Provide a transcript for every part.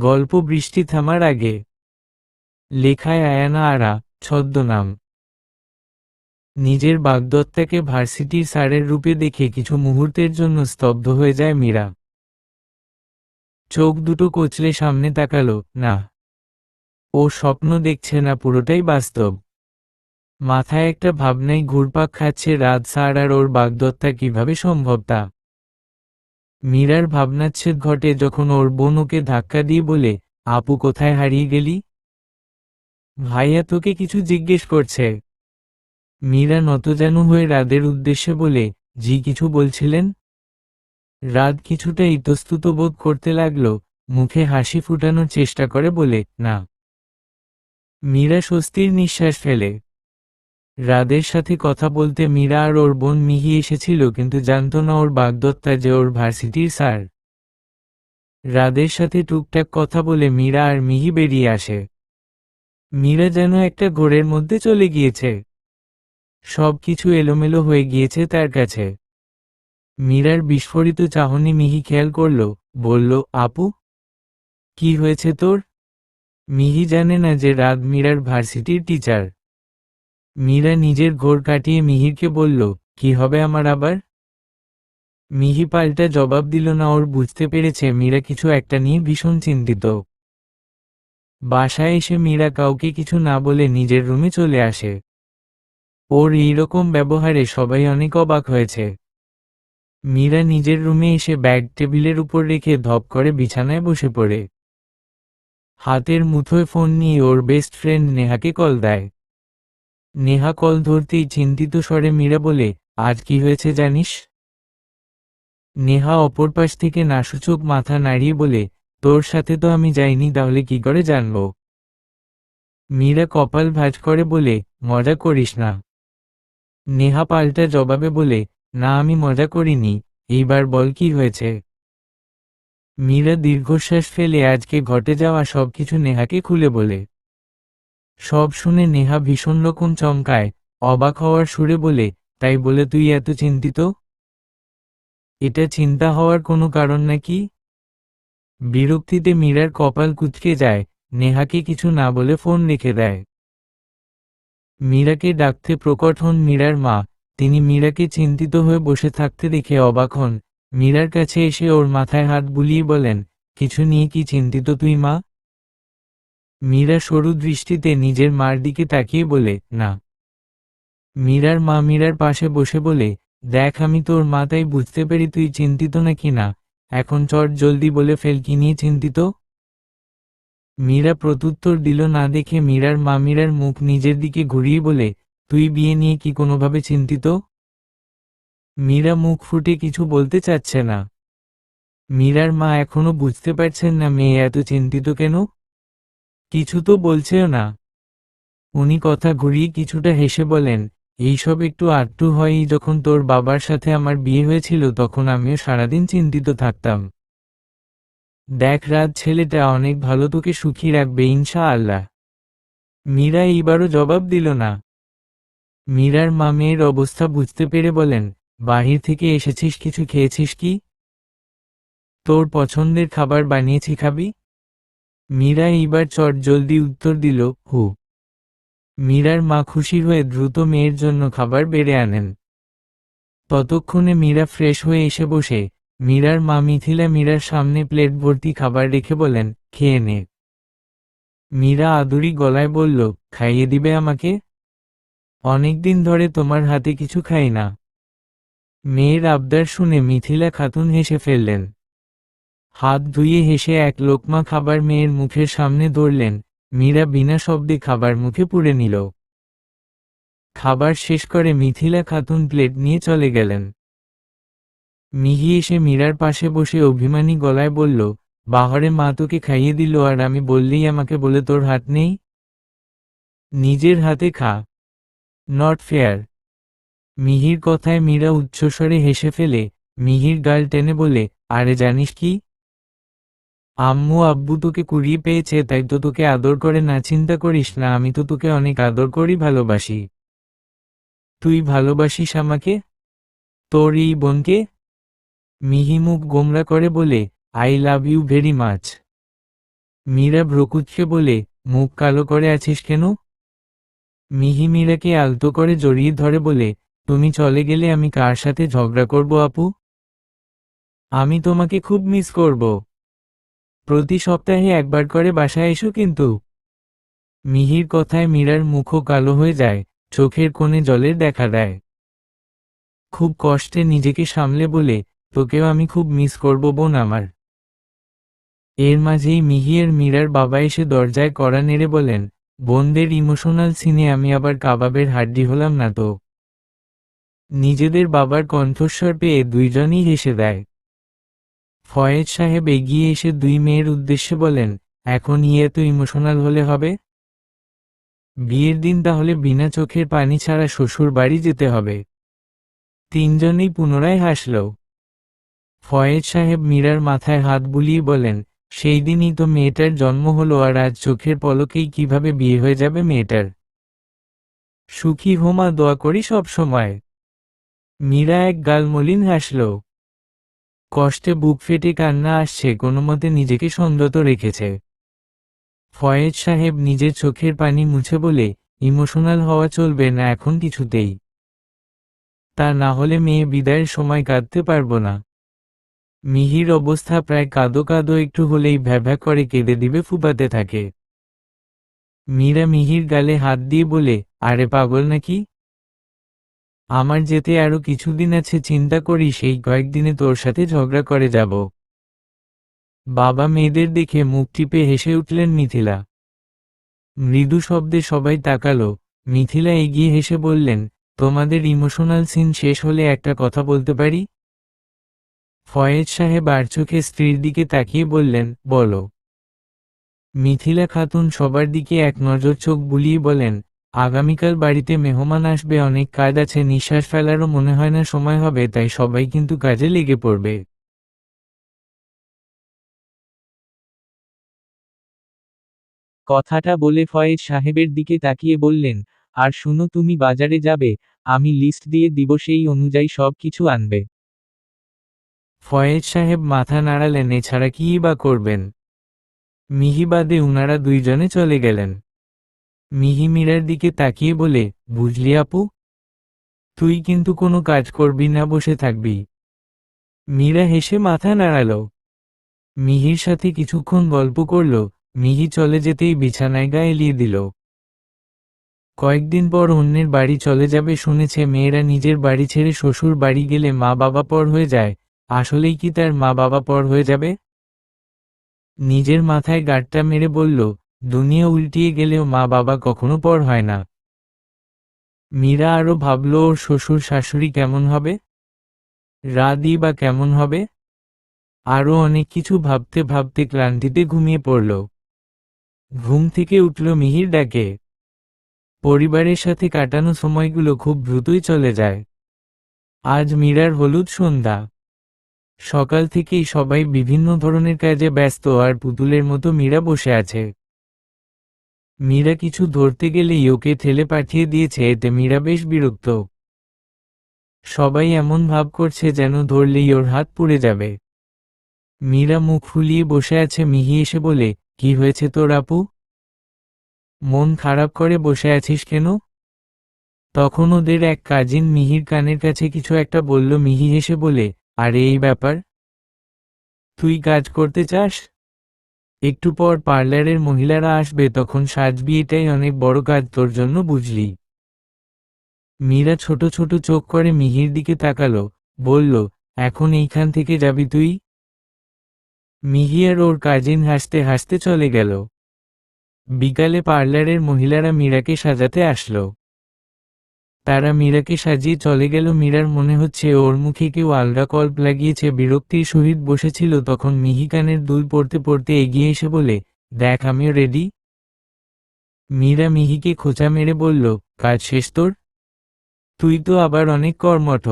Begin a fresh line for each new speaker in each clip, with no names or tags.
গল্প বৃষ্টি থামার আগে। লেখায় আয়ানা আরা, ছদ্মনাম। নিজের বাগদত্তাকে ভার্সিটির স্যারের রূপে দেখে কিছু মুহূর্তের জন্য স্তব্ধ হয়ে যায় মীরা। চোখ দুটো কচলে সামনে তাকালো, না। ও স্বপ্ন দেখছে না, পুরোটাই বাস্তব। মাথায় একটা ভাবনাই ঘুরপাক খাচ্ছে রাত স্যার আর ওর বাগদত্তা কীভাবে সম্ভব তা। মীরার ভাবনাচ্ছেদ ঘটে যখন ওর বোন ওকে ধাক্কা দিয়ে বলে, আপু কোথায় হারিয়ে গেলি? ভাইয়া তোকে কিছু জিজ্ঞেস করছে। মীরা নতজানু হয়ে রাদের উদ্দেশ্যে বলে, জি, কিছু বলছিলেন? রাত কিছুটা ইতস্তুত বোধ করতে লাগল, মুখে হাসি ফুটানোর চেষ্টা করে বলে, না। মীরা স্বস্তির নিঃশ্বাস ফেলে। রাদের সাথে কথা বলতে মীরা আর ওর বোন মিহি এসেছিল কিন্তু জানত না ওর বাগদত্তা যে ওর ভার্সিটির স্যার। রাদের সাথে টুকটাক কথা বলে মীরা আর মিহি বেরিয়ে আসে। মীরা যেন একটা ঘোরের মধ্যে চলে গিয়েছে। সব কিছু এলোমেলো হয়ে গিয়েছে তার কাছে। মীরার বিস্ফোরিত চাহনি মিহি খেয়াল করল, বলল, আপু, কি হয়েছে তোর? মিহি জানে না যে রাত মীরার ভার্সিটির টিচার। মীরা নিজের ঘোর কাটিয়ে মিহিরকে বলল, কি হবে আমার আবার? মিহি পাল্টা জবাব দিল না, ওর বুঝতে পেরেছে মীরা কিছু একটা নিয়ে ভীষণ চিন্তিত। বাসায় এসে মীরা কাউকে কিছু না বলে নিজের রুমে চলে আসে। ওর এইরকম ব্যবহারে সবাই অনেক অবাক হয়েছে। মীরা নিজের রুমে এসে ব্যাগ টেবিলের উপর রেখে ধপ করে বিছানায় বসে পড়ে। হাতের মুঠোয় ফোন নিয়ে ওর বেস্ট ফ্রেন্ড নেহাকে কল দেয়। নেহা কল ধরতেই চিন্তিত স্বরে মীরা বলে আজ কি হয়েছে জানিস? নেহা অপর পাশ থেকে নাসূচক মাথা নাড়িয়ে বলে, তোর সাথে তো আমি যাইনি, তাহলে কি করে জানব? মীরা কপাল ভাজ করে বলে, মজা করিস না। নেহা পাল্টা জবাবে বলে, না, আমি মজা করিনি, এইবার বল কি হয়েছে? মীরা দীর্ঘশ্বাস ফেলে আজকে ঘটে যাওয়া সবকিছু নেহাকে খুলে বলে। সব শুনে নেহা ভীষণ রকম চমকায়, অবাক হওয়ার সুরে বলে, তাই বলে তুই এত চিন্তিত? এটা চিন্তা হওয়ার কোনো কারণ নাকি? বিরক্তিতে মীরার কপাল কুচকে যায়, নেহাকে কিছু না বলে ফোন রেখে দেয়। মীরাকে ডাকতে প্রকট হন মীরার মা, তিনি মীরাকে চিন্তিত হয়ে বসে থাকতে দেখে অবাক হন। মীরার কাছে এসে ওর মাথায় হাত বুলিয়ে বলেন, কিছু নিয়ে কি চিন্তিত তুই মা? মীরা সরু দৃষ্টিতে নিজের মার দিকে তাকিয়ে বলে, না। মীরার মা মীরার পাশে বসে বলে, দেখ আমি তোর মা, তাই বুঝতে পারি তুই চিন্তিত নাকি না? এখন চট জলদি বলে ফেল, কি নিয়ে চিন্তিত? মীরা প্রত্যুত্তর দিল না দেখে মীরার মা মীরার মুখ নিজের দিকে ঘুরিয়ে বলে, তুই বিয়ে নিয়ে কি কোনোভাবে চিন্তিত? মীরা মুখ ফুটে কিছু বলতে চাচ্ছে না। মীরার মা এখনও বুঝতে পারছেন না, মেয়ে এত চিন্তিত কেন? কিছু তো বলছেও না। উনি কথা ঘুরিয়ে কিছুটা হেসে বলেন, এইসব একটু আটটু হয়ই, যখন তোর বাবার সাথে আমার বিয়ে হয়েছিল, তখন আমিও সারাদিন চিন্তিত থাকতাম। দেখ রাত ছেলেটা অনেক ভালো তোকে সুখী রাখবে ইনশা আল্লাহ মীরা এইবারও জবাব দিল না। মীরার মা মেয়ের অবস্থা বুঝতে পেরে বলেন, বাহির থেকে এসেছিস, কিছু খেয়েছিস কি? তোর পছন্দের খাবার বানিয়েছি খাবি? মীরা এইবার চট জলদি উত্তর দিল, হু। মীরার মা খুশি হয়ে দ্রুত মেয়ের জন্য খাবার বেড়ে আনেন। ততক্ষণে মীরা ফ্রেশ হয়ে এসে বসে। মীরার মা মিথিলা মীরার সামনে প্লেট ভর্তি খাবার রেখে বলেন, খেয়ে নে। মীরা আদুরি গলায় বলল, খাইয়ে দিবে আমাকে? অনেকদিন ধরে তোমার হাতে কিছু খাই না। মেয়ের আবদার শুনে মিথিলা খাতুন হেসে ফেললেন। হাত ধুয়ে হেসে এক লোকমা খাবার মেয়ের মুখের সামনে ধরলেন মীরা বিনা শব্দে খাবার মুখে পুড়ে নিল। খাবার শেষ করে মিথিলা খাতুন প্লেট নিয়ে চলে গেলেন। মিহি এসে মীরার পাশে বসে অভিমানী গলায় বলল, বাহরে মা তোকে খাইয়ে দিল আর আমি বললেই আমাকে বলে তোর হাত নেই? নিজের হাতে খা। নট ফেয়ার মিহির কথায় মীরা উচ্চস্বরে হেসে ফেলে, মিহির গাল টেনে বলে, আরে জানিস কি? আম্মু আব্বু তোকে কুড়িয়ে পেয়েছে, তাই তো তোকে আদর করে না চিন্তা করিস না, আমি তো তোকে অনেক আদর করি, ভালোবাসি। তুই ভালোবাসিস আমাকে? তোর এই বোনকে? মিহি মুখ গোমরা করে বলে, I love you very much. Meera ভ্রকুচকে বলে, মুখ কালো করে আছিস কেন? মিহি মীরাকে আলতো করে জড়িয়ে ধরে বলে, তুমি চলে গেলে আমি কার সাথে ঝগড়া করব আপু? আমি তোমাকে খুব মিস করব। প্রতি সপ্তাহে একবার করে বাসায় এসো কিন্তু। মিহির কথায় মীরার মুখও কালো হয়ে যায়, চোখের কোণে জলের দেখা দেয়। খুব কষ্টে নিজেকে সামলে বলে, তোকেও আমি খুব মিস করব বোন আমার। এর মাঝেই মিহিয়ের মীরার বাবা এসে দরজায় কড়া নেড়ে বলেন, বোনদের ইমোশনাল সিনে আমি আবার কাবাবের হাড্ডি হলাম না তো। নিজেদের বাবার কণ্ঠস্বর পেয়ে দুইজনই হেসে দেয়। ফয়েজ সাহেব এগিয়ে এসে দুই মেয়ের উদ্দেশ্যে বলেন, এখন ইয়ে তো ইমোশনাল হলে হবে? বিয়ের দিন তাহলে বিনা চোখের পানি ছাড়া শ্বশুর বাড়ি যেতে হবে। তিনজনেই পুনরায় হাসল। ফয়েজ সাহেব মীরার মাথায় হাত বুলিয়ে বলেন, সেই দিনই তো মেয়েটার জন্ম হলো আর আজ চোখের পলকেই কীভাবে বিয়ে হয়ে যাবে মেয়েটার? সুখী হোমা দোয়া করি সব সময়। মীরা এক গাল মলিন হাসল। কষ্টে বুক ফেটে কান্না আসছে কোনো মতে নিজেকে সংযত রেখেছে। ফয়েজ সাহেব নিজের চোখের পানি মুছে বলে, ইমোশনাল হওয়া চলবে না, এখন কিছুতেই। তা না হলে মেয়ে বিদায়ের সময় কাঁদতে পারব না। মিহির অবস্থা প্রায় কাঁদো কাঁদো একটু হলেই ভ্যাভ্যা করে কেঁদে দিবে, ফুপাতে থাকে। মীরা মিহির গালে হাত দিয়ে বলে, আরে পাগল নাকি? আমার যেতে আরও কিছুদিন আছে, চিন্তা করি সেই কয়েকদিনে তোর সাথে ঝগড়া করে যাব। বাবা মেয়েদের দেখে মুখ টিপে হেসে উঠলেন মিথিলা। মৃদু শব্দে সবাই তাকালো। মিথিলা এগিয়ে হেসে বললেন, তোমাদের ইমোশনাল সিন শেষ হলে একটা কথা বলতে পারি? ফয়েজ সাহেব আর চোখে স্ত্রীর দিকে তাকিয়ে বললেন, বলো। মিথিলা খাতুন সবার দিকে এক নজর চোখ বুলিয়ে বলেন আগামীকাল বাড়িতে মেহমান আসবে, অনেক কাজ আছে, নিঃশ্বাস ফেলারও মনে হয় না সময় হবে, তাই সবাই কিন্তু কাজে লেগে পড়বে।
কথাটা বলে ফয়েজ সাহেবের দিকে তাকিয়ে বললেন, আর শুনো, তুমি বাজারে যাবে, আমি লিস্ট দিয়ে দিব, সেই অনুযায়ী সব কিছু আনবে।
ফয়েজ সাহেব মাথা নাড়ালেন, এছাড়া কী বা করবেন? মিহিবাদে উনারা দুইজনে চলে গেলেন। মিহি মীরার দিকে তাকিয়ে বলে, বুঝলি আপু? তুই কিন্তু কোনো কাজ করবি না, বসে থাকবি মীরা হেসে মাথা নাড়াল। মিহির সাথে কিছুক্ষণ গল্প করল। মিহি চলে যেতেই বিছানায় গায়ে এলিয়ে দিল। কয়েকদিন পর অন্যের বাড়ি চলে যাবে শুনেছে মেয়েরা নিজের বাড়ি ছেড়ে শ্বশুর বাড়ি গেলে মা বাবা পর হয়ে যায়। আসলেই কি তার মা বাবা পর হয়ে যাবে? নিজের মাথায় গাঁটটা মেরে বলল দুনিয়া উল্টিয়ে গেলেও মা বাবা কখনো পর হয় না। মীরা আরও ভাবল, ওর শ্বশুর শাশুড়ি কেমন হবে? রাদি বা কেমন হবে? আরও অনেক কিছু ভাবতে ভাবতে ক্লান্তিতে ঘুমিয়ে পড়ল। ঘুম থেকে উঠল মিহির ডাকে। পরিবারের সাথে কাটানো সময়গুলো খুব দ্রুতই চলে যায়। আজ মীরার হলুদ সন্ধ্যা। সকাল থেকেই সবাই বিভিন্ন ধরনের কাজে ব্যস্ত, আর পুতুলের মতো মীরা বসে আছে। মীরা কিছু ধরতে গেলেই ওকে ঠেলে পাঠিয়ে দিয়েছে, এতে মীরা বেশ বিরক্ত। সবাই এমন ভাব করছে যেন ধরলেই ওর হাত পুড়ে যাবে। মীরা মুখ ফুলিয়ে বসে আছে, মিহি এসে বলে, কি হয়েছে তোর আপু? মন খারাপ করে বসে আছিস কেন? তখন ওদের এক কাজিন মিহির কানের কাছে কিছু একটা বলল, মিহি হেসে বলে, আরে, এই ব্যাপার? তুই কাজ করতে চাস? একটু পর পার্লারের মহিলারা আসবে, তখন সাজবি এটাই অনেক বড় কাজ তোর জন্য বুঝলি। মীরা ছোট ছোট চোখ করে মিহির দিকে তাকালো, বলল, এখন এইখান থেকে যাবি তুই? মিহি আর ওর কাজিন হাসতে হাসতে চলে গেল। বিকালে পার্লারের মহিলারা মীরাকে সাজাতে আসলো। তারা মীরাকে সাজিয়ে চলে গেল। মীরার মনে হচ্ছে ওর মুখে কেউ আলগা কল্প লাগিয়েছে। বিরক্তির সহিত বসেছিল তখন মিহি কানের দুল পড়তে পড়তে এগিয়ে এসে বলে, দেখ, আমিও রেডি মীরা মিহিকে খোঁচা মেরে বলল, কাজ শেষ তোর? তুই তো আবার অনেক কর্মঠ।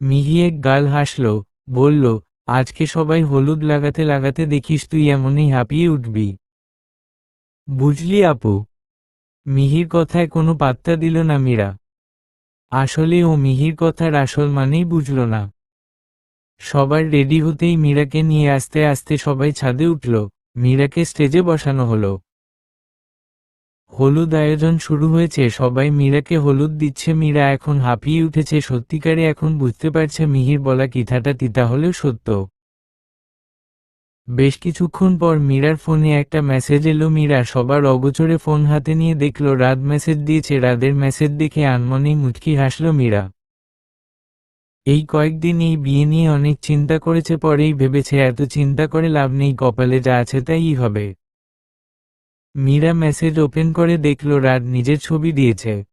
মিহি এক গাল হাসল, বলল, আজকে সবাই হলুদ লাগাতে লাগাতে দেখিস তুই এমনই হাঁপিয়ে উঠবি। বুঝলি আপু মিহির কথায় কোনো পাত্তা দিল না মীরা। আসলে ও মিহির কথার আসল মানেই বুঝল না। সবার রেডি হতেই মীরাকে নিয়ে আস্তে আস্তে সবাই ছাদে উঠল। মীরাকে স্টেজে বসানো হলো। হলুদ আয়োজন শুরু হয়েছে, সবাই মীরাকে হলুদ দিচ্ছে। মীরা এখন হাঁপিয়ে উঠেছে। সত্যিকারে এখন বুঝতে পারছে মিহির বলা কিথাটা তিতা হলেও সত্য। বেশ কিছুক্ষণ পর মীরার ফোনে একটা মেসেজ এলো। মীরা সবার অগোচরে ফোন হাতে নিয়ে দেখল, রাত মেসেজ দিয়েছে, রাদের মেসেজ দেখে আনমনেই মুচকি হাসল মীরা। এই কয়েকদিন এই বিয়ে নিয়ে অনেক চিন্তা করেছে, পরেই ভেবেছে এত চিন্তা করে লাভ নেই, কপালে যা আছে তাই হবে। মীরা মেসেজ ওপেন করে দেখল, রাত নিজের ছবি দিয়েছে।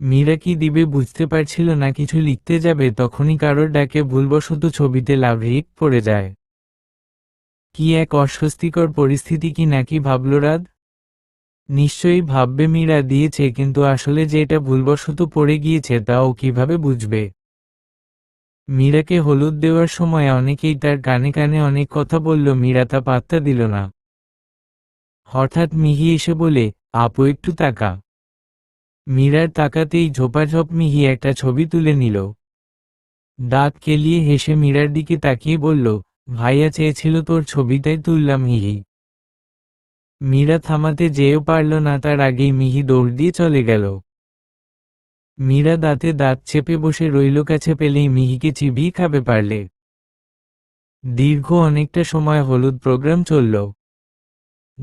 মীরা কি দিবে বুঝতে পারছিল না, কিছু লিখতে যাবে, তখনই কারোর ডাকে ভুলবশত ছবিতে লাভ রিক পড়ে যায়। কি এক অস্বস্তিকর পরিস্থিতি কি নাকি ভাবল রাত নিশ্চয়ই ভাববে মীরা দিয়েছে, কিন্তু আসলে যে এটা ভুলবশত পড়ে গিয়েছে তাও কীভাবে বুঝবে? মীরাকে হলুদ দেওয়ার সময় অনেকেই তার কানে কানে অনেক কথা বলল, মীরা তা পাত্তা দিল না। হঠাৎ মিহি এসে বলে, আপু, একটু তাকা। মীরার তাকাতেই ঝোপাঝোপ মিহি একটা ছবি তুলে নিল। দাঁত কেলিয়ে হেসে মীরার দিকে তাকিয়ে বলল ভাইয়া চেয়েছিল তোর ছবিটাই তুললাম, মিহি। মীরা থামাতে যেও পারল না, তার আগেই মিহি দৌড় দিয়ে চলে গেল। মীরা দাঁতে দাঁত চেপে বসে রইল, কাছে পেলেই মিহিকে চিবিয়ে খাবে পারলে। দীর্ঘ অনেকটা সময় হলুদ প্রোগ্রাম চলল।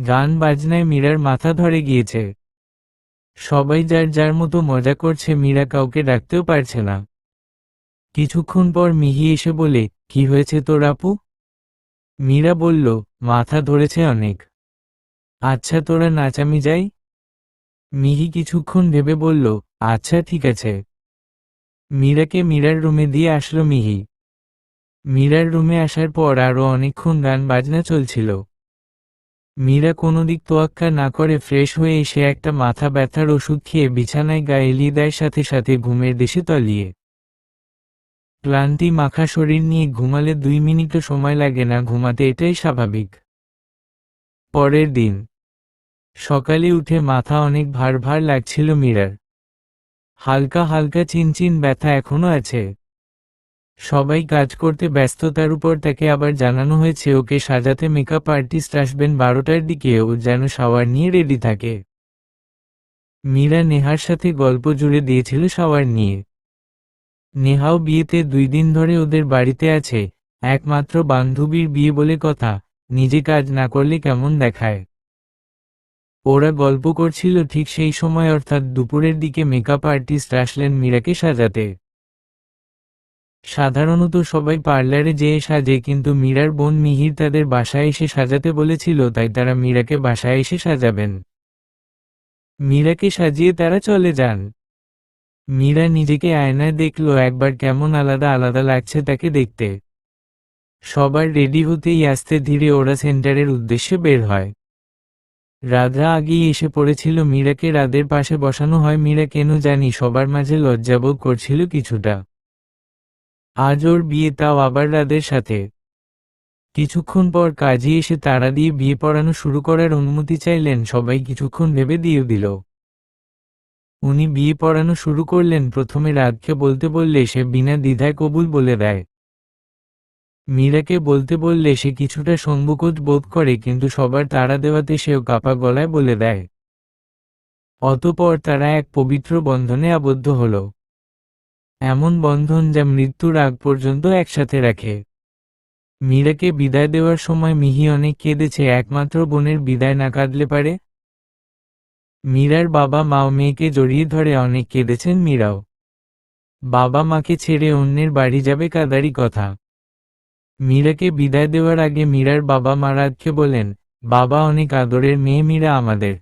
গান বাজনায় মীরার মাথা ধরে গিয়েছে। সবাই যার যার মতো মজা করছে, মীরা কাউকে ডাকতেও পারছে না। কিছুক্ষণ পর মিহি এসে বলে, কি হয়েছে তোর আপু? মীরা বলল, মাথা ধরেছে অনেক। আচ্ছা তোরা নাচামি যাই? মিহি কিছুক্ষণ ভেবে বলল আচ্ছা ঠিক আছে। মীরাকে মীরার রুমে দিয়ে আসলো মিহি। মীরার রুমে আসার পর আরও অনেকক্ষণ গান বাজনা চলছিল। মীরা কোনো দিক তোয়াক্কা না করে ফ্রেশ হয়ে এসে একটা মাথা ব্যথার ওষুধ খেয়ে বিছানায় গায়ে দেয় সাথে সাথে ঘুমের দেশে তলিয়ে। ক্লান্তি মাখা শরীর নিয়ে ঘুমালে দুই মিনিটও সময় লাগে না, ঘুমাতে এটাই স্বাভাবিক। পরের দিন। সকালে উঠে মাথা অনেক ভার ভার লাগছিল মীরার। হালকা হালকা চিনচিন ব্যথা এখনও আছে। সবাই কাজ করতে ব্যস্ততার উপর তাকে আবার জানানো হয়েছে, ওকে সাজাতে মেকআপ আর্টিস্ট আসবেন বারোটার দিকে, ও যেন শাওয়ার নিয়ে রেডি থাকে। মীরা নেহার সাথে গল্প জুড়ে দিয়েছিল শাওয়ার নিয়ে। নেহাও বিয়েতে দুই দিন ধরে ওদের বাড়িতে আছে, একমাত্র বান্ধবীর বিয়ে বলে কথা, নিজে কাজ না করলে কেমন দেখায়। ওরা গল্প করছিল ঠিক সেই সময় অর্থাৎ দুপুরের দিকে মেকআপ আর্টিস্ট আসলেন মীরাকে সাজাতে। সাধারণত সবাই পার্লারে যেয়ে সাজে কিন্তু মীরার বোন মিহির তাদের বাসায় এসে সাজাতে বলেছিল, তাই তারা মীরাকে বাসায় এসে সাজাবেন। মীরাকে সাজিয়ে তারা চলে যান। মীরা নিজেকে আয়নায় দেখল, একবার কেমন আলাদা আলাদা লাগছে তাকে দেখতে। সবার রেডি হতেই আস্তে ধীরে ওরা সেন্টারের উদ্দেশ্যে বের হয়। রাধা আগেই এসে পড়েছিল মীরাকে রাদের পাশে বসানো হয়। মীরা, কেন জানি, সবার মাঝে লজ্জাবোধ করছিল কিছুটা। আজ ওর বিয়ে, তাও আবার রাদের সাথে। কিছুক্ষণ পর কাজী এসে তাড়া দিয়ে বিয়ে পড়ানো শুরু করার অনুমতি চাইলেন। সবাই কিছুক্ষণ ভেবে দিয়ে দিল। উনি বিয়ে পড়ানো শুরু করলেন প্রথমে রাগকে বলতে বললে সে বিনা দ্বিধায় কবুল বলে দেয়। মীরাকে বলতে বললে সে কিছুটা সংবুকোচ বোধ করে কিন্তু সবার তাড়া দেওয়াতে সেও কাপা গলায় বলে দেয়। অতপর তারা এক পবিত্র বন্ধনে আবদ্ধ হল। এমন বন্ধন যা মৃত্যুর আগ পর্যন্ত একসাথে রাখে। মীরাকে বিদায় দেওয়ার সময় মিহি অনেক কেঁদেছে, একমাত্র বোনের বিদায় না কাঁদলে পারে? মীরার বাবা মাও মেয়েকে জড়িয়ে ধরে অনেক কেঁদেছেন মীরাও। বাবা মাকে ছেড়ে অন্যের বাড়ি যাবে কাদারি কথা। মীরাকে বিদায় দেওয়ার আগে মীরার বাবা মা রাতকে বলেন, বাবা, অনেক আদরের মেয়ে মীরা আমাদের।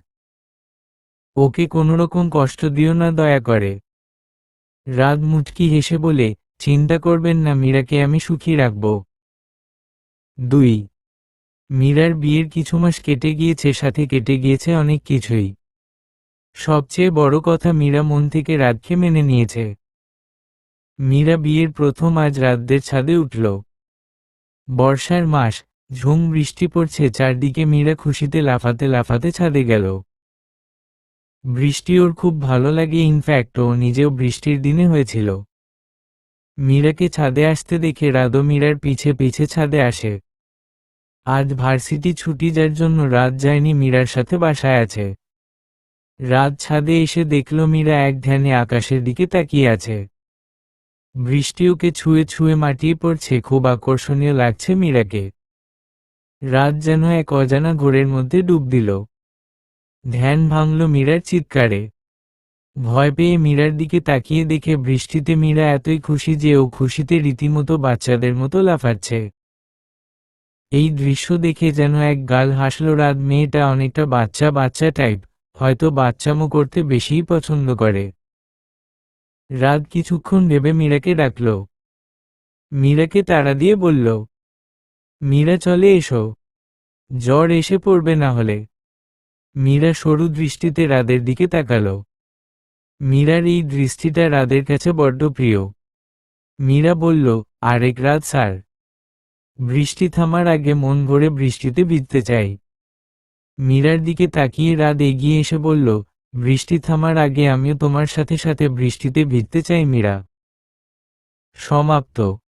ওকে কোনোরকম কষ্ট দিও না, দয়া করে রাত মুচকি হেসে বলে, চিন্তা করবেন না, মীরাকে আমি সুখী রাখব দুই। মীরার বিয়ের কিছু মাস কেটে গিয়েছে, সাথে কেটে গিয়েছে অনেক কিছুই। সবচেয়ে বড় কথা মীরা মন থেকে রাতকে মেনে নিয়েছে। মীরা বিয়ের প্রথম আজ রাতদের ছাদে উঠল। বর্ষার মাস, ঝুম বৃষ্টি পড়ছে, চারদিকে মীরা খুশিতে লাফাতে লাফাতে ছাদে গেল। বৃষ্টি ওর খুব ভালো লাগে ইনফ্যাক্ট ও নিজেও বৃষ্টির দিনে হয়েছিল। মীরাকে ছাদে আসতে দেখে রাদো মীরার পিছে পিছে ছাদে আসে। আজ ভার্সিটি ছুটি যার জন্য রাত যায়নি, মীরার সাথে বাসায় আছে। রাত ছাদে এসে দেখল মীরা এক ধ্যানে আকাশের দিকে তাকিয়ে আছে। বৃষ্টি ওকে ছুঁয়ে ছুঁয়ে মাটিয়ে পড়ছে, খুব আকর্ষণীয় লাগছে মীরাকে। রাত যেন এক অজানা ঘোরের মধ্যে ডুব দিল। ধ্যান ভাঙল মীরার চিৎকারে। ভয় পেয়ে মীরার দিকে তাকিয়ে দেখে বৃষ্টিতে মীরা এতই খুশি যে ও খুশিতে রীতিমতো বাচ্চাদের মতো লাফাচ্ছে। এই দৃশ্য দেখে যেন এক গাল হাসল রাত, মেয়েটা অনেকটা বাচ্চা বাচ্চা টাইপ হয়তো বাচ্চামো করতে বেশিই পছন্দ করে। রাত কিছুক্ষণ ভেবে মীরাকে ডাকল। মীরাকে তাড়া দিয়ে বলল, মীরা, চলে এসো। জ্বর এসে পড়বে না হলে। মীরা সরু দৃষ্টিতে রাদের দিকে তাকালো। মীরার এই দৃষ্টিটা রাদের কাছে বড্ড প্রিয়। মীরা বলল, আরেক রাত, স্যার। বৃষ্টি থামার আগে মন ভরে বৃষ্টিতে ভিজতে চাই। মীরার দিকে তাকিয়ে রাত এগিয়ে এসে বলল, বৃষ্টি থামার আগে আমিও তোমার সাথে সাথে বৃষ্টিতে ভিজতে চাই মীরা। সমাপ্ত।